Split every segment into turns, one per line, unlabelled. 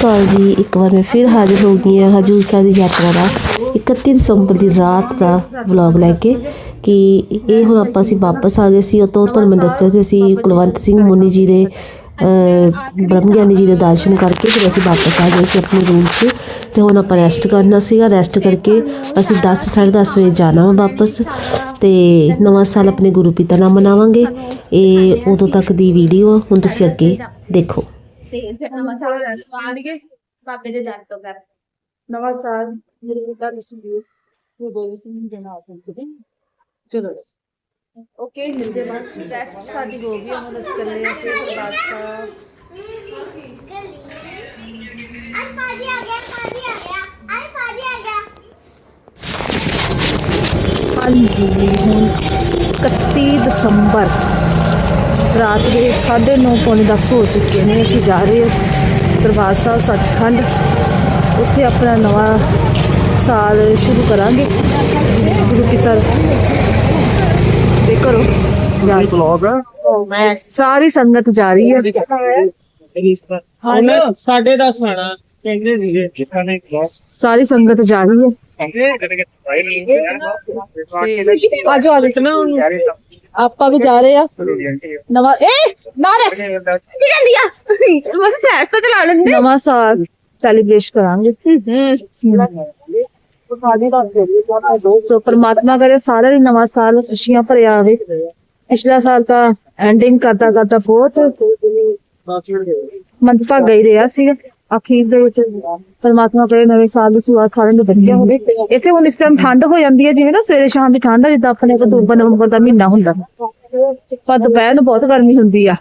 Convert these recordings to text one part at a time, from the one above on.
ਅਕਾਲ ਜੀ, ਇੱਕ ਵਾਰ ਮੈਂ ਫਿਰ ਹਾਜ਼ਰ ਹੋ ਗਈ ਹਾਂ ਹਜੂਰ ਸਾਹਿਬ ਦੀ ਯਾਤਰਾ ਦਾ। 31 ਦਸੰਬਰ ਦੀ ਰਾਤ ਦਾ ਵਲੌਗ ਲੈ ਕੇ ਕਿ ਇਹ ਹੁਣ ਆਪਾਂ ਅਸੀਂ ਵਾਪਸ ਆ ਗਏ ਸੀ। ਉਤੋਂ ਤੁਹਾਨੂੰ ਮੈਂ ਦੱਸਿਆ ਸੀ, ਅਸੀਂ ਕੁਲਵੰਤ ਸਿੰਘ ਮੁੰਨੀ ਜੀ ਦੇ ਬ੍ਰਹਮ ਗਿਆਨੀ ਜੀ ਦੇ ਦਰਸ਼ਨ ਕਰਕੇ ਫਿਰ ਅਸੀਂ ਵਾਪਸ ਆ ਗਏ ਸੀ ਆਪਣੇ ਰੂਮ 'ਚ। ਤੇ ਹੁਣ ਆਪਾਂ ਰੈਸਟ ਕਰਨਾ ਸੀਗਾ। ਰੈਸਟ ਕਰਕੇ ਅਸੀਂ 10 10:30 ਵਜੇ ਜਾਣਾ ਵਾ ਵਾਪਸ ਤੇ ਨਵਾਂ ਸਾਲ ਆਪਣੇ ਗੁਰੂ ਪਿਤਾ ਨਾਲ ਮਨਾਵਾਂਗੇ। ਇਹ ਉਦੋਂ ਤੱਕ ਦੀ ਵੀਡੀਓ ਹੁਣ ਤੁਸੀਂ ਅੱਗੇ ਦੇਖੋ।
ਤੇ ਨਵਾਂ ਸਾਲ ਆਣਗੇ ਬਾਬੇ ਦੇ ਦਰ ਤੋਂ ਕਰ ਨਵਾਂ ਸਾਲ ਮੇਰੇ ਪਿਤਾ ਦੀ ਸੰਦੇਸ਼ ਉਹ ਬੋਲ ਸਿੰਘ ਜੀ ਦੇ ਨਾਲ ਹੁੰਦੇ ਚਲੋ ਰਾਤ ਦੇ 9:30 ਪੌਣੇ 10 ਹੋ ਚੁੱਕੇ ਨੇ। ਅਸੀਂ ਜਾ ਰਹੇ ਹਾਂ ਦਰਬਾਰ ਸਾਹਿਬ ਸੱਚਖੰਡ। ਉੱਥੇ ਆਪਣਾ ਨਵਾਂ ਸਾਲ ਸ਼ੁਰੂ ਕਰਾਂਗੇ। ਗੁਰੂ ਪਿਤਾ ਦੇ ਕਰੋ।
ਇਹ ਬਲੌਗ ਹੈ
ਸਾਰੀ ਸੰਗਤ ਜਾ ਰਹੀ ਹੈ।
ਹੁਣ ਸਾਡੇ ਦਾ ਸੁਣਾ ਕਹਿੰਦੇ ਸੀਗੇ ਜਿੱਥਾਂ ਨੇ ਕਲਾਸ
ਸਾਰੀ ਸੰਗਤ ਜਾ ਰਹੀ ਹੈ ਆਜੋ ਆਜੋ ਨਾ ਆਪਾਂ ਵੀ ਜਾ ਰਹੇ ਆ ਨਵਾਂ ਏ ਨਾ ਰੇ ਕੀ ਕਹਿੰਦੀ ਆ ਬਸ ਫੈਟ ਤੋਂ ਚਲਾ ਲੈਂਦੇ ਨਵਾਂ ਸਾਲ ਸੈਲੀਬ੍ਰੇਟ ਕਰਾਂਗੇ ਸੋ ਪਰਮਾਤਮਾ ਕਰੇ ਸਾਰਿਆਂ ਲਈ ਨਵਾਂ ਸਾਲ ਖੁਸ਼ੀਆਂ ਭਰਿਆ ਆਵੇ ਪਿਛਲਾ ਸਾਲ ਤਾਂ ਐਂਡਿੰਗ ਕਰਦਾ ਕਰਦਾ ਬਹੁਤ ਮੰਦਭਾਗਾ ਹੀ ਰਿਹਾ ਸੀਗਾ ਅਖੀਰ ਦੇ ਵਿੱਚ ਪਰਮਾਤਮਾ ਕਰੇ ਨਵੇਂ ਸਾਲ ਦੀ ਸ਼ੁਰੂਆਤ ਸਾਰਿਆਂ ਨੂੰ ਵਧੀਆ ਹੋਵੇ। ਇੱਥੇ ਹੁਣ ਇਸ ਟਾਈਮ ਠੰਡ ਹੋ ਜਾਂਦੀ ਹੈ, ਜਿਵੇਂ ਨਾ ਸਵੇਰੇ ਸ਼ਾਮ ਦੀ ਠੰਡ ਆ, ਜਿੱਦਾਂ ਆਪਣੇ ਅਕਤੂਬਰ ਨਵੰਬਰ ਦਾ ਮਹੀਨਾ ਹੁੰਦਾ। ਪਰ ਦੁਪਹਿਰ ਨੂੰ ਬਹੁਤ ਗਰਮੀ ਹੁੰਦੀ ਆ।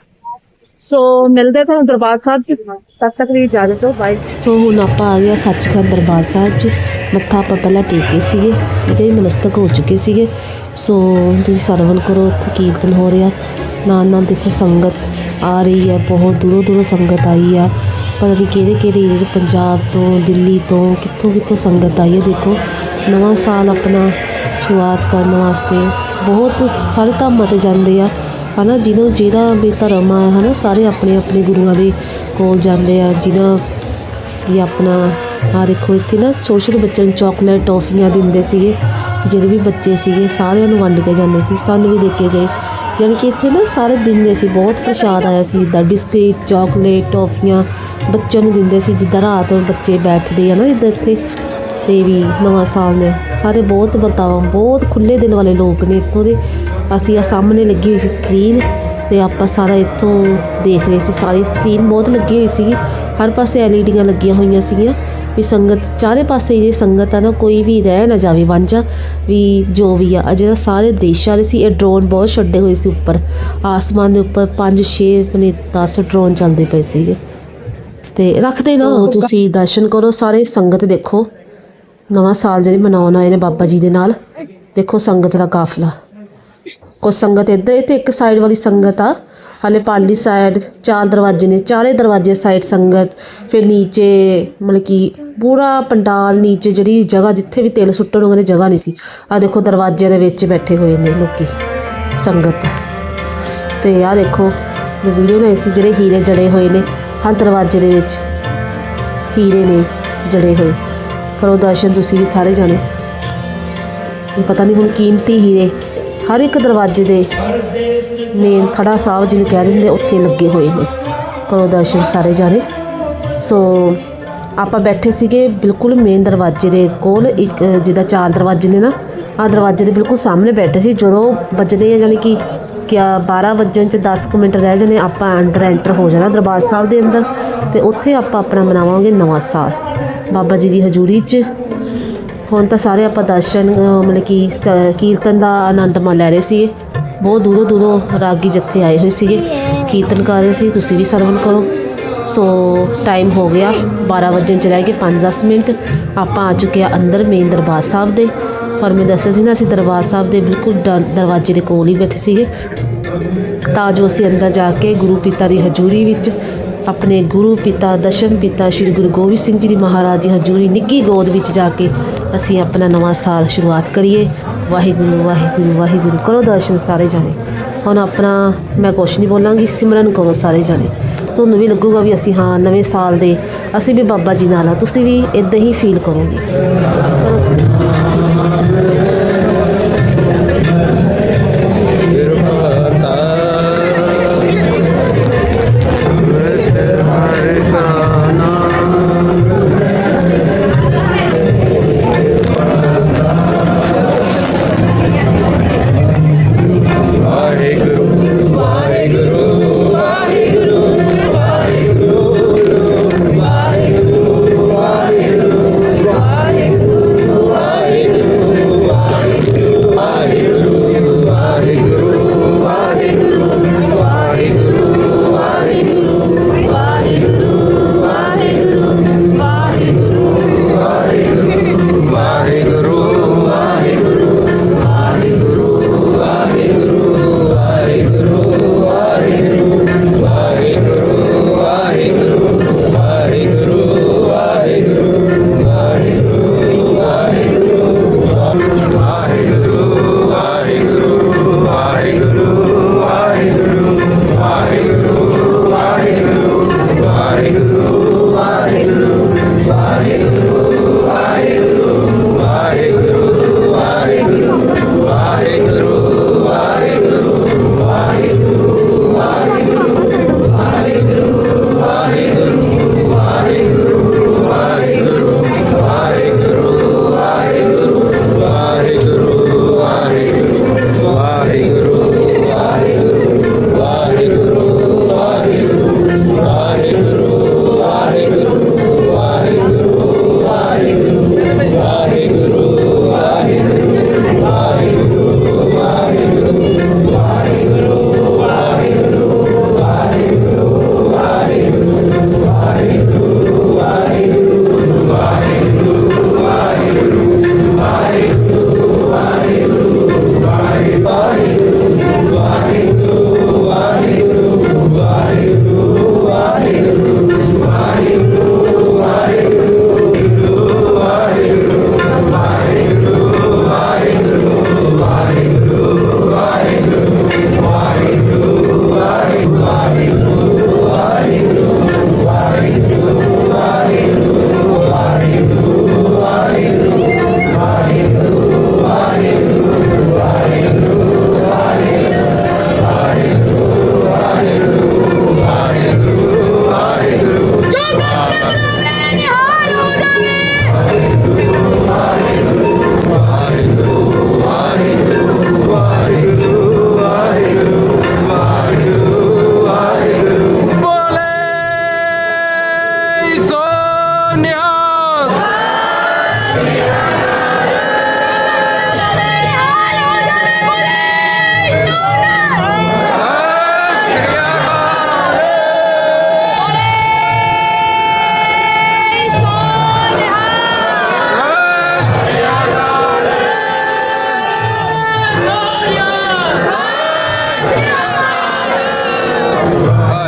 ਸੋ ਮਿਲਦੇ ਤੁਹਾਨੂੰ ਦਰਬਾਰ ਸਾਹਿਬ ਚ। ਤਦ ਤੱਕ ਦੀ ਇਜਾਜ਼ਤ ਹੋ ਬਾਏ
ਸੋ ਹੁਣ ਆਪਾਂ ਆ ਗਏ ਸੱਚਖੰਡ ਦਰਬਾਰ ਸਾਹਿਬ 'ਚ। ਮੱਥਾ ਆਪਾਂ ਪਹਿਲਾਂ ਟੇਕੇ ਸੀਗੇ, ਠੀਕ ਹੈ ਨਮਸਤਕ ਹੋ ਚੁੱਕੇ ਸੀਗੇ। ਸੋ ਤੁਸੀਂ ਸਰਵਨ ਕਰੋ, ਉੱਥੇ ਕੀਰਤਨ ਹੋ ਰਿਹਾ। ਨਾਲ ਨਾਲ ਦੇਖੋ, ਸੰਗਤ ਆ ਰਹੀ ਹੈ, ਬਹੁਤ ਦੂਰੋਂ ਦੂਰੋਂ ਸੰਗਤ ਆਈ ਆ। ਪਤਾ ਨਹੀਂ ਕਿਹੜੇ ਕਿਹੜੇ ਪੰਜਾਬ ਤੋਂ, ਦਿੱਲੀ ਤੋਂ, ਕਿੱਥੋਂ ਕਿੱਥੋਂ ਸੰਗਤ ਆਈ ਹੈ, ਦੇਖੋ। ਨਵਾਂ ਸਾਲ ਆਪਣਾ ਸ਼ੁਰੂਆਤ ਕਰਨ ਵਾਸਤੇ ਬਹੁਤ ਸਾਰੇ ਧਾਮਾਂ ਤੇ ਜਾਂਦੇ ਆ। ਹਨਾ, ਜਿਹਨੂੰ ਜਿਹੜਾ ਵੀ ਧਰਮ ਆ, ਹਨਾ, ਸਾਰੇ ਆਪਣੇ ਆਪਣੇ ਗੁਰੂਆਂ ਦੇ ਕੋਲ ਜਾਂਦੇ ਆ, ਜਿਹਨਾਂ ਵੀ ਆਪਣਾ ਆ ਦੇਖੋ, ਇੱਥੇ ਨਾ ਛੋਟੇ ਛੋਟੇ ਬੱਚਿਆਂ ਨੂੰ ਚਾਕਲੇਟ ਟੌਫੀਆਂ ਦਿੰਦੇ ਸੀਗੇ, ਜਿਹੜੇ ਵੀ ਬੱਚੇ ਸੀਗੇ, ਸਾਰਿਆਂ ਨੂੰ ਵੰਡ ਕੇ ਜਾਂਦੇ ਸੀ, ਸਾਨੂੰ ਵੀ ਦੇ ਕੇ ਗਏ। ਯਾਨੀ ਕਿ ਇੱਥੇ ਨਾ ਸਾਰੇ ਦਿੰਦੇ ਸੀ ਬਹੁਤ ਪ੍ਰਸ਼ਾਦ ਆਇਆ ਸੀ, ਜਿੱਦਾਂ ਬਿਸਕਿਟ, ਚਾਕਲੇਟ, ਟੌਫੀਆਂ ਬੱਚਿਆਂ ਨੂੰ ਦਿੰਦੇ ਸੀ, ਜਿੱਦਾਂ ਰਾਤ ਨੂੰ ਬੱਚੇ ਬੈਠਦੇ ਆ ਨਾ ਜਿੱਦਾਂ 'ਤੇ, ਤੇ ਵੀ ਨਵਾਂ ਸਾਲ ਨੇ। ਸਾਰੇ ਬਹੁਤ ਬਤਾਵਾਂ ਬਹੁਤ ਖੁੱਲੇ ਦਿਲ ਵਾਲੇ ਲੋਕ ਨੇ ਇੱਥੋਂ ਦੇ। ਅਸੀਂ ਆ ਸਾਹਮਣੇ ਲੱਗੀ ਹੋਈ ਸੀ ਸਕਰੀਨ, ਤੇ ਆਪਾਂ ਸਾਰਾ ਇੱਥੋਂ ਦੇਖ ਰਹੇ ਸੀ, ਸਾਰੀ ਸਕਰੀਨ ਬਹੁਤ ਲੱਗੀ ਹੋਈ ਸੀਗੀ। ਹਰ ਪਾਸੇ ਐਲਈਡੀਆਂ ਲੱਗੀਆਂ ਹੋਈਆਂ ਸੀਗੀਆਂ। ਵੀ ਸੰਗਤ ਚਾਰੇ ਪਾਸੇ ਜੇ ਸੰਗਤ ਆ ਨਾ ਕੋਈ ਵੀ ਰਹਿ ਨਾ ਜਾਵੇ। ਵਾਂਝਾ ਵੀ ਜੋ ਵੀ ਆ ਅਜੇ ਤਾਂ ਸਾਰੇ ਦੇਸ਼ਾਂ ਦੇ ਸੀ ਇਹ ਡਰੋਨ ਬਹੁਤ ਛੱਡੇ ਹੋਏ ਸੀ ਉੱਪਰ। ਆਸਮਾਨ ਦੇ ਉੱਪਰ 5 6 ਪਨੇ 10 ਡਰੋਨ ਚੱਲਦੇ ਪਏ ਸੀਗੇ। ਤੇ ਰੱਖਦੇ ਨਾ ਤੁਸੀਂ ਦਰਸ਼ਨ ਕਰੋ ਸਾਰੇ ਸੰਗਤ ਦੇਖੋ। ਨਵਾਂ ਸਾਲ ਜਿਹੜੇ ਮਨਾਉਣ ਆਏ ਨੇ ਬਾਬਾ ਜੀ ਦੇ ਨਾਲ। ਦੇਖੋ ਸੰਗਤ ਦਾ ਕਾਫਲਾ। ਕੁਛ ਸੰਗਤ ਇੱਧਰ ਤੇ ਇੱਕ ਸਾਈਡ ਵਾਲੀ ਸੰਗਤ ਆ। ਹਲੇ ਪਾਲੀ ਸਾਈਡ ਚਾਰ ਦਰਵਾਜ਼ੇ ਨੇ, ਚਾਰੇ ਦਰਵਾਜ਼ੇ ਸਾਈਡ ਸੰਗਤ, ਫਿਰ ਨੀਚੇ ਮਤਲਬ ਕਿ ਪੂਰਾ ਪੰਡਾਲ ਨੀਚੇ ਜਿਹੜੀ ਜਗ੍ਹਾ ਜਿੱਥੇ ਵੀ ਤੇਲ ਸੁੱਟਣ ਨੂੰ ਕਹਿੰਦੇ ਜਗ੍ਹਾ ਨਹੀਂ ਸੀ ਆ ਦੇਖੋ ਦਰਵਾਜ਼ਿਆਂ ਦੇ ਵਿੱਚ ਬੈਠੇ ਹੋਏ ਨੇ ਲੋਕੀ, ਸੰਗਤ। ਤੇ ਆ ਦੇਖੋ ਵੀਡੀਓ ਨੇ ਸੀ, ਜਿਹੜੇ ਹੀਰੇ ਜੜੇ ਹੋਏ ਨੇ, ਹਰ ਦਰਵਾਜ਼ੇ ਦੇ ਵਿੱਚ ਹੀਰੇ ਨੇ ਜੜੇ ਹੋਏ। ਕਰੋ ਦਰਸ਼ਨ ਤੁਸੀਂ ਵੀ ਸਾਰੇ ਜਾਣੇ। ਪਤਾ ਨਹੀਂ ਹੁਣ ਕੀਮਤੀ ਹੀਰੇ, ਹਰ ਇੱਕ ਦਰਵਾਜ਼ੇ ਦੇ ਮੇਨ ਥੜਾ ਸਾਹਿਬ ਜਿਹਨੂੰ ਕਹਿ ਦਿੰਦੇ, ਉੱਥੇ ਲੱਗੇ ਹੋਏ ਨੇ। ਕਰੋ ਦਰਸ਼ਨ ਸਾਰੇ ਜਾਣੇ। ਸੋ ਆਪਾਂ ਬੈਠੇ ਸੀਗੇ ਬਿਲਕੁਲ ਮੇਨ ਦਰਵਾਜ਼ੇ ਦੇ ਕੋਲ, ਇੱਕ ਜਿਹਦਾ ਚਾਰ ਦਰਵਾਜ਼ੇ ਨੇ ਨਾ ਆ ਦਰਵਾਜ਼ੇ ਦੇ ਬਿਲਕੁਲ ਸਾਹਮਣੇ ਬੈਠੇ ਸੀ। ਜਦੋਂ ਵੱਜਦੇ ਆ, ਯਾਨੀ ਕਿ ਕਿਆ 12 ਵਜਣ ਚ 10 ਕੁ ਮਿੰਟ ਰਹਿ ਜਾਣੇ ਆਪਾਂ ਅੰਦਰ ਐਂਟਰ ਹੋ ਜਾਣਾ ਦਰਬਾਰ ਸਾਹਿਬ ਦੇ ਅੰਦਰ। ਤੇ ਉੱਥੇ ਆਪਾਂ ਆਪਣਾ ਮਨਾਵਾਂਗੇ ਨਵਾਂ ਸਾਲ। ਬਾਬਾ ਜੀ ਦੀ ਹਜ਼ੂਰੀ 'ਚ। ਹੁਣ ਤਾਂ ਸਾਰੇ ਆਪਾਂ ਦਰਸ਼ਨ ਮਤਲਬ ਕਿ ਸ- ਕੀਰਤਨ ਦਾ ਆਨੰਦ ਮਾਣ ਲੈ ਰਹੇ ਸੀਗੇ। ਬਹੁਤ ਦੂਰੋਂ ਦੂਰੋਂ ਰਾਗੀ ਜੱਥੇ ਆਏ ਹੋਏ ਸੀਗੇ। ਕੀਰਤਨ ਕਰ ਰਹੇ ਸੀ, ਤੁਸੀਂ ਵੀ ਸਰਵਨ ਕਰੋ। ਸੋ ਟਾਈਮ ਹੋ ਗਿਆ 12 ਵਜੇ ਚ ਰਹਿ ਗਏ 5-10 ਮਿੰਟ। ਆਪਾਂ ਆ ਚੁੱਕੇ ਆ ਅੰਦਰ ਮੇਨ ਦਰਬਾਰ ਸਾਹਿਬ ਦੇ। ਪਰ ਮੈਂ ਦੱਸਿਆ ਸੀ ਨਾ, ਅਸੀਂ ਦਰਬਾਰ ਸਾਹਿਬ ਦੇ ਬਿਲਕੁਲ ਡ- ਦਰਵਾਜ਼ੇ ਦੇ ਕੋਲ ਹੀ ਬੈਠੇ ਸੀਗੇ। ਤਾਂ ਜੋ ਅਸੀਂ ਅੰਦਰ ਜਾ ਕੇ ਗੁਰੂ ਪਿਤਾ ਦੀ ਹਜ਼ੂਰੀ ਵਿੱਚ ਆਪਣੇ ਗੁਰੂ ਪਿਤਾ, ਦਸ਼ਮ ਪਿਤਾ ਸ੍ਰੀ ਗੁਰੂ ਗੋਬਿੰਦ ਸਿੰਘ ਜੀ ਦੀ ਮਹਾਰਾਜ ਦੀ ਹਜ਼ੂਰੀ, ਨਿੱਗੀ ਗੋਦ ਵਿੱਚ ਜਾ ਕੇ ਅਸੀਂ ਆਪਣਾ ਨਵਾਂ ਸਾਲ ਸ਼ੁਰੂਆਤ ਕਰੀਏ। ਵਾਹਿਗੁਰੂ ਵਾਹਿਗੁਰੂ ਵਾਹਿਗੁਰੂ, ਕਰੋ ਦਰਸ਼ਨ ਸਾਰੇ ਜਾਣੇ। ਹੁਣ ਆਪਣਾ ਮੈਂ ਕੁਛ ਨਹੀਂ ਬੋਲਾਂਗੀ, ਸਿਮਰਨ ਕਰੋ ਸਾਰੇ ਜਾਣੇ। ਤੁਹਾਨੂੰ ਵੀ ਲੱਗੂਗਾ ਵੀ ਅਸੀਂ ਹਾਂ, ਨਵੇਂ ਸਾਲ ਦੇ, ਅਸੀਂ ਵੀ ਬਾਬਾ ਜੀ ਨਾਲ ਆ ਤੁਸੀਂ ਵੀ ਇਦਾਂ ਹੀ ਫੀਲ ਕਰੋਗੇ।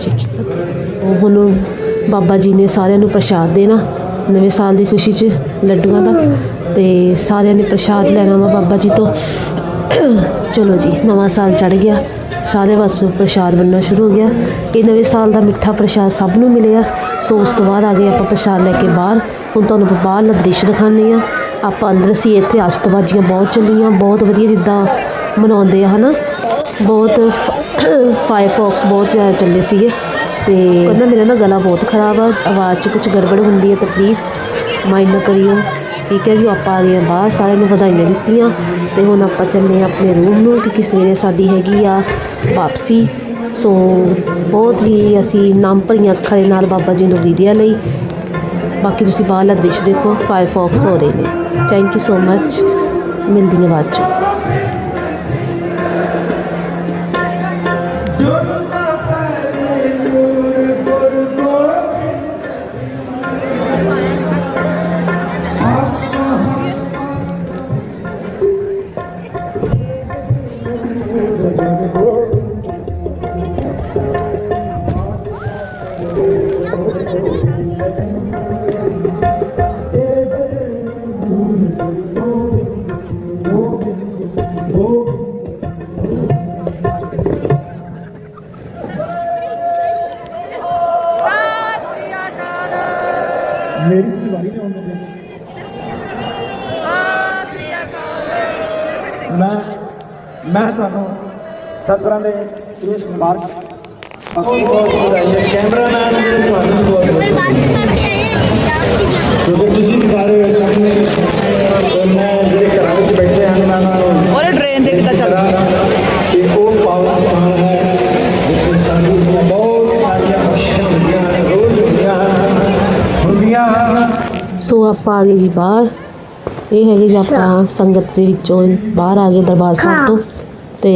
ਜੀ ਉਹ ਹੁਣ ਬਾਬਾ ਜੀ ਨੇ ਸਾਰਿਆਂ ਨੂੰ ਪ੍ਰਸ਼ਾਦ ਦੇਣਾ, ਨਵੇਂ ਸਾਲ ਦੀ ਖੁਸ਼ੀ 'ਚ ਲੱਡੂਆਂ ਦਾ। ਤੇ ਸਾਰਿਆਂ ਨੇ ਪ੍ਰਸ਼ਾਦ ਲੈਣਾ ਵਾ ਬਾਬਾ ਜੀ ਤੋਂ। ਚਲੋ ਜੀ, ਨਵਾਂ ਸਾਲ ਚੜ ਗਿਆ। ਸਾਰੇ ਪਾਸੋਂ ਪ੍ਰਸ਼ਾਦ ਬਣਨਾ ਸ਼ੁਰੂ ਹੋ ਗਿਆ। ਇਹ ਨਵੇਂ ਸਾਲ ਦਾ ਮਿੱਠਾ ਪ੍ਰਸ਼ਾਦ ਸਭ ਨੂੰ ਮਿਲਿਆ। ਸੋ ਉਸ ਤੋਂ ਬਾਅਦ ਆ ਗਏ ਆਪਾਂ ਪ੍ਰਸ਼ਾਦ ਲੈ ਕੇ ਬਾਹਰ। ਹੁਣ ਤੁਹਾਨੂੰ ਆਪਾਂ ਬਾਹਰਲਾ ਦ੍ਰਿਸ਼ ਦਿਖਾਉਂਦੇ ਆ ਆਪਾਂ ਅੰਦਰ ਸੀ ਇੱਥੇ ਅਸ਼ਤਬਾਜ਼ੀਆਂ ਬਹੁਤ ਚੱਲੀਆਂ, ਬਹੁਤ ਵਧੀਆ ਜਿੱਦਾਂ ਮਨਾਉਂਦੇ ਆ, ਹਨਾ? ਬਹੁਤ ਫਾਇਰਫੌਕਸ ਬਹੁਤ ਜ਼ਿਆਦਾ ਚੱਲੇ ਸੀਗੇ ਤੇ ਕਹਿੰਦਾ ਮੇਰਾ ਨਾ ਗਲਾ ਬਹੁਤ ਖਰਾਬ ਆ, ਆਵਾਜ਼ 'ਚ ਕੁਝ ਗੜਬੜ ਹੁੰਦੀ ਹੈ ਤਾਂ ਪਲੀਜ਼ ਮਾਈਂਡ ਨਾ ਕਰਿਓ। ਠੀਕ ਹੈ ਜੀ, ਆਪਾਂ ਆ ਗਏ ਹਾਂ ਬਾਹਰ, ਸਾਰਿਆਂ ਨੂੰ ਵਧਾਈਆਂ ਦਿੱਤੀਆਂ ਤੇ ਹੁਣ ਆਪਾਂ ਚੱਲੇ ਹਾਂ ਆਪਣੇ ਰੂਮ ਨੂੰ ਕਿਉਂਕਿ ਸਵੇਰੇ ਸਾਡੀ ਹੈਗੀ ਆ ਵਾਪਸੀ। ਸੋ ਬਹੁਤ ਹੀ ਅਸੀਂ ਨਾਮ ਭਰੀਆਂ ਅੱਖਾਂ ਦੇ ਨਾਲ ਬਾਬਾ ਜੀ ਨੂੰ ਵਿਦਿਆ ਲਈ। ਬਾਕੀ ਤੁਸੀਂ ਬਾਹਰਲਾ ਦ੍ਰਿਸ਼ ਦੇਖੋ ਫਾਇਰਫੌਕਸ ਹੋ ਰਹੇ ਨੇ। ਥੈਂਕ ਯੂ ਸੋ ਮੱਚ ਮਿਲਦੀ ਹਾਂ ਬਾਅਦ 'ਚ।
ਮੇਰੀ ਸਵਾਰੀ ਨੇ ਉਹਨਾਂ ਦੇ ਮੈਂ ਮੈਂ ਤੁਹਾਨੂੰ ਸਤਿਗੁਰਾਂ ਦੇ ਇਸ ਮੁਬਾਰਕ ਅਕੀ ਬਹੁਤ ਵਧਾਈਆਂ। ਕੈਮਰਾਮੈਨ ਜੀ ਤੁਹਾਨੂੰ ਬਹੁਤ ਜਦੋਂ ਤੁਸੀਂ ਬਾਰੇ ਸਾਹਮਣੇ ਤੇ ਮੈਂ ਜਿਹੜੇ ਘਰਾਂ ਵਿੱਚ ਬੈਠੇ ਹਨ ਮੈਂ ਉਹਨਾਂ ਨੂੰ
ਔਰ ਟ੍ਰੇਨ ਦੇ ਕਿਤਾ ਚੱਲ
ਰਿਹਾ ਤੇ ਉਹ ਪਾਵਨ ਸਥਾਨ ਹੈ।
ਆਪਾਂ ਆ ਗਏ ਜੀ ਬਾਹਰ। ਇਹ ਹੈਗੇ ਜੀ ਆਪਾਂ ਸੰਗਤ ਦੇ ਵਿੱਚੋਂ ਬਾਹਰ ਆ ਗਏ ਦਰਬਾਰ ਸਾਹਿਬ ਤੋਂ। ਤੇ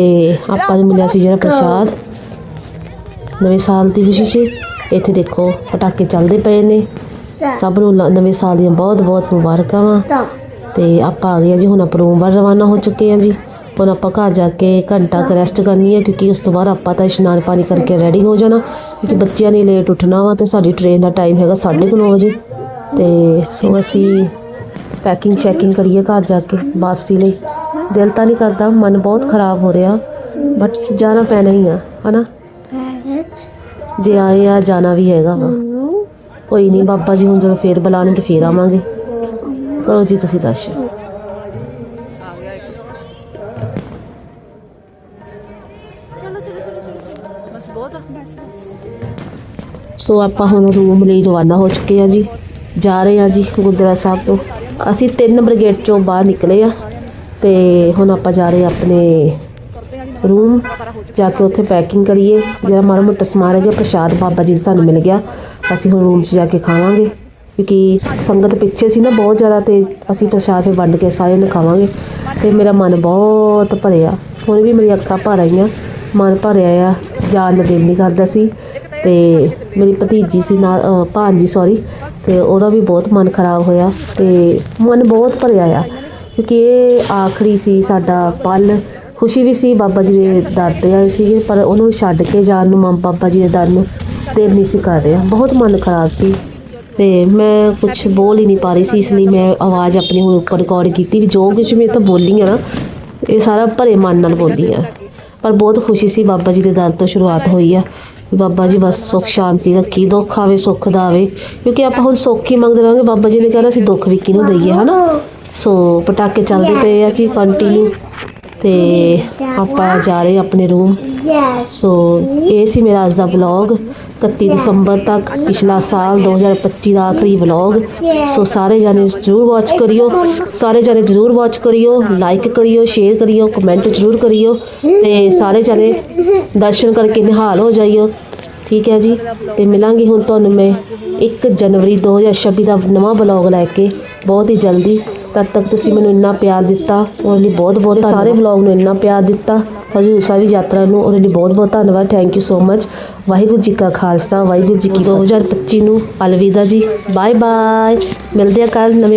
ਆਪਾਂ ਨੂੰ ਮਿਲਿਆ ਸੀ ਜਿਹੜਾ ਪ੍ਰਸ਼ਾਦ। ਨਵੇਂ ਸਾਲ ਦੀ ਖੁਸ਼ੀ 'ਚ ਇੱਥੇ ਦੇਖੋ ਪਟਾਕੇ ਚੱਲਦੇ ਪਏ ਨੇ। ਸਭ ਨੂੰ ਨਵੇਂ ਸਾਲ ਦੀਆਂ ਬਹੁਤ ਬਹੁਤ ਮੁਬਾਰਕਾਂ। ਵਾ ਤੇ ਆਪਾਂ ਆ ਗਏ ਜੀ ਹੁਣ ਆਪਾਂ ਰੂਮ ਵੱਲ ਰਵਾਨਾ ਹੋ ਚੁੱਕੇ ਹਾਂ ਜੀ। ਹੁਣ ਆਪਾਂ ਘਰ ਜਾ ਕੇ ਘੰਟਾ ਕੁ ਰੈਸਟ ਕਰਨੀ ਹੈ ਕਿਉਂਕਿ ਉਸ ਤੋਂ ਬਾਅਦ ਆਪਾਂ ਤਾਂ ਇਸ਼ਨਾਨ ਪਾਣੀ ਕਰਕੇ ਰੈਡੀ ਹੋ ਜਾਣਾ। ਕਿਉਂਕਿ ਬੱਚਿਆਂ ਨੇ ਲੇਟ ਉੱਠਣਾ ਵਾ ਤੇ ਸਾਡੀ ਟ੍ਰੇਨ ਦਾ ਟਾਈਮ ਹੈਗਾ 9:30 ਵਜੇ। ਤੇ ਸੋ ਅਸੀਂ ਪੈਕਿੰਗ ਚੈਕਿੰਗ ਕਰੀਏ ਘਰ ਜਾ ਕੇ ਵਾਪਸੀ ਲਈ। ਦਿਲ ਤਾਂ ਨਹੀਂ ਕਰਦਾ ਮਨ ਬਹੁਤ ਖਰਾਬ ਹੋ ਰਿਹਾ ਬਟ ਜਾਣਾ ਪੈਣਾ ਹੀ ਆ ਹਨਾ? ਜੇ ਆਏ ਆ ਜਾਣਾ ਵੀ ਹੈਗਾ ਵਾ। ਕੋਈ ਨਹੀਂ ਬਾਬਾ ਜੀ ਹੁਣ ਜਦੋਂ ਫੇਰ ਬੁਲਾਣਗੇ ਫੇਰ ਆਵਾਂਗੇ। ਕਰੋ ਜੀ ਤੁਸੀਂ ਦਰਸ਼ਨ।
ਬਸ ਬਹੁਤ ਆ।
ਸੋ ਆਪਾਂ ਹੁਣ ਰੂਮ ਲਈ ਰਵਾਨਾ ਹੋ ਚੁੱਕੇ ਆ ਜੀ। ਜਾ ਰਹੇ ਆ ਜੀ ਗੁਰਦੁਆਰਾ ਸਾਹਿਬ ਤੋਂ। ਅਸੀਂ ਤਿੰਨ ਬ੍ਰਿਗੇਡ ਚੋਂ ਬਾਹਰ ਨਿਕਲੇ ਆ ਤੇ ਹੁਣ ਆਪਾਂ ਜਾ ਰਹੇ ਆ ਆਪਣੇ ਰੂਮ ਜਾ ਕੇ ਉੱਥੇ ਪੈਕਿੰਗ ਕਰੀਏ। ਜਿਹੜਾ ਮਾੜਾ ਮੋਟਾ ਸਮਾਨ ਹੈਗਾ ਪ੍ਰਸ਼ਾਦ ਬਾਬਾ ਜੀ ਦਾ ਸਾਨੂੰ ਮਿਲ ਗਿਆ। ਅਸੀਂ ਹੁਣ ਰੂਮ 'ਚ ਜਾ ਕੇ ਖਾਵਾਂਗੇ। ਕਿਉਂਕਿ ਸੰਗਤ ਪਿੱਛੇ ਸੀ ਨਾ ਬਹੁਤ ਜ਼ਿਆਦਾ ਤੇ ਅਸੀਂ ਪ੍ਰਸ਼ਾਦ ਫਿਰ ਵੰਡ ਕੇ ਸਾਰਿਆਂ ਨੂੰ ਖਾਵਾਂਗੇ। ਤੇ ਮੇਰਾ ਮਨ ਬਹੁਤ ਭਰਿਆ। ਹੁਣ ਵੀ ਮੇਰੀ ਅੱਖਾਂ ਭਰ ਆਈਆਂ ਮਨ ਭਰਿਆ ਆ। ਜਾਣ ਦਾ ਦਿਲ ਨਹੀਂ ਕਰਦਾ ਸੀ। ਤੇ ਮੇਰੀ ਭਤੀਜੀ ਸੀ ਨਾਲ ਅ, ਭਾਂਜੀ ਸੌਰੀ ਤੇ ਉਹਦਾ ਵੀ ਬਹੁਤ ਮਨ ਖਰਾਬ ਹੋਇਆ ਤੇ ਮਨ ਬਹੁਤ ਭਰਿਆ ਆ। ਕਿਉਂਕਿ ਇਹ ਆਖਰੀ ਸੀ ਸਾਡਾ ਪਲ। ਖੁਸ਼ੀ ਵੀ ਸੀ ਬਾਬਾ ਜੀ ਦੇ ਦਰ ਤੇ ਆਏ ਸੀਗੇ, ਪਰ ਉਹਨੂੰ ਛੱਡ ਕੇ ਜਾਣ ਨੂੰ ਮਾਂ ਬਾਬਾ ਜੀ ਦੇ ਦਰ ਨੂੰ ਦਿਲ ਨਹੀਂ ਸੀ ਕਰ ਰਿਹਾ। ਬਹੁਤ ਮਨ ਖਰਾਬ ਸੀ ਤੇ ਮੈਂ ਕੁਝ ਬੋਲ ਹੀ ਨਹੀਂ ਪਾ ਰਹੀ ਸੀ, ਇਸ ਲਈ ਮੈਂ ਆਵਾਜ਼ ਆਪਣੀ ਹੁਣ ਉੱਪਰ ਰਿਕਾਰਡ ਕੀਤੀ ਵੀ ਜੋ ਕੁਝ ਮੈਂ ਤਾਂ ਬੋਲੀ ਆ ਨਾ, ਇਹ ਸਾਰਾ ਭਰੇ ਮਨ ਨਾਲ ਬੋਲੀ ਆ। ਪਰ ਬਹੁਤ ਖੁਸ਼ੀ ਸੀ ਬਾਬਾ ਜੀ ਦੇ ਦਰ ਤੋਂ ਸ਼ੁਰੂਆਤ ਹੋਈ ਆ। ਬਾਬਾ ਜੀ ਬਸ ਸੁੱਖ ਸ਼ਾਂਤੀ ਰੱਖੀ ਦੁੱਖ ਆਵੇ ਸੁੱਖ ਦਾ ਆਵੇ। ਕਿਉਂਕਿ ਆਪਾਂ ਹੁਣ ਸੁੱਖ ਹੀ ਮੰਗਦੇ ਰਹਾਂਗੇ ਬਾਬਾ ਜੀ ਨੇ ਕਹਿਣਾ ਸੀ ਦੁੱਖ ਵੀ ਕਿਹਨੂੰ ਦਈਏ ਹਨਾ? ਸੋ ਪਟਾਕੇ ਚੱਲਦੇ ਪਏ ਆ ਜੀ ਕੰਟੀਨਿਊ ਤੇ ਆਪਾਂ ਜਾ ਰਹੇ ਆਪਣੇ ਰੂਮ. ਸੋ ਇਹ ਸੀ ਮੇਰਾ ਅੱਜ ਦਾ ਵਲੌਗ 31 ਦਸੰਬਰ ਤੱਕ ਪਿਛਲਾ ਸਾਲ 2025 ਦਾ ਆਖਰੀ ਵਲੌਗ ਸੋ ਸਾਰੇ ਜਾਣੇ ਜ਼ਰੂਰ ਵਾਚ ਕਰਿਓ। ਸਾਰੇ ਜਾਣੇ ਜ਼ਰੂਰ ਵਾਚ ਕਰਿਓ। ਲਾਈਕ ਕਰਿਓ ਸ਼ੇਅਰ ਕਰਿਓ ਕਮੈਂਟ ਜ਼ਰੂਰ ਕਰਿਓ। ਤੇ ਸਾਰੇ ਜਾਣੇ ਦਰਸ਼ਨ ਕਰਕੇ ਨਿਹਾਲ ਹੋ ਜਾਈਓ। ਠੀਕ ਹੈ ਜੀ? ਤੇ ਮਿਲਾਂਗੇ ਹੁਣ ਤੁਹਾਨੂੰ ਮੈਂ 1 ਜਨਵਰੀ 2026 ਦਾ ਨਵਾਂ ਵਲੌਗ ਲੈ ਕੇ। ਬਹੁਤ ਹੀ ਜਲਦੀ। ਤਦ ਤੱਕ ਤੁਸੀਂ ਮੈਨੂੰ ਇੰਨਾ ਪਿਆਰ ਦਿੱਤਾ ਉਹਦੇ ਲਈ ਬਹੁਤ ਬਹੁਤ ਸਾਰੇ ਵਲੌਗ ਨੂੰ ਇੰਨਾ ਪਿਆਰ ਦਿੱਤਾ। ਹਜੂਰ ਸਾਹਿਬ ਦੀ ਯਾਤਰਾ ਨੂੰ ਉਹਦੇ ਲਈ ਬਹੁਤ ਬਹੁਤ ਧੰਨਵਾਦ। Thank you so much Waheguru ji ਕਾ ਖਾਲਸਾ ਵਾਹਿਗੁਰੂ ਜੀ ਕੀ 2025 ਨੂੰ ਅਲਵਿਦਾ ਜੀ। ਬਾਏ ਬਾਏ ਮਿਲਦੇ ਆ ਕੱਲ ਨਵੇਂ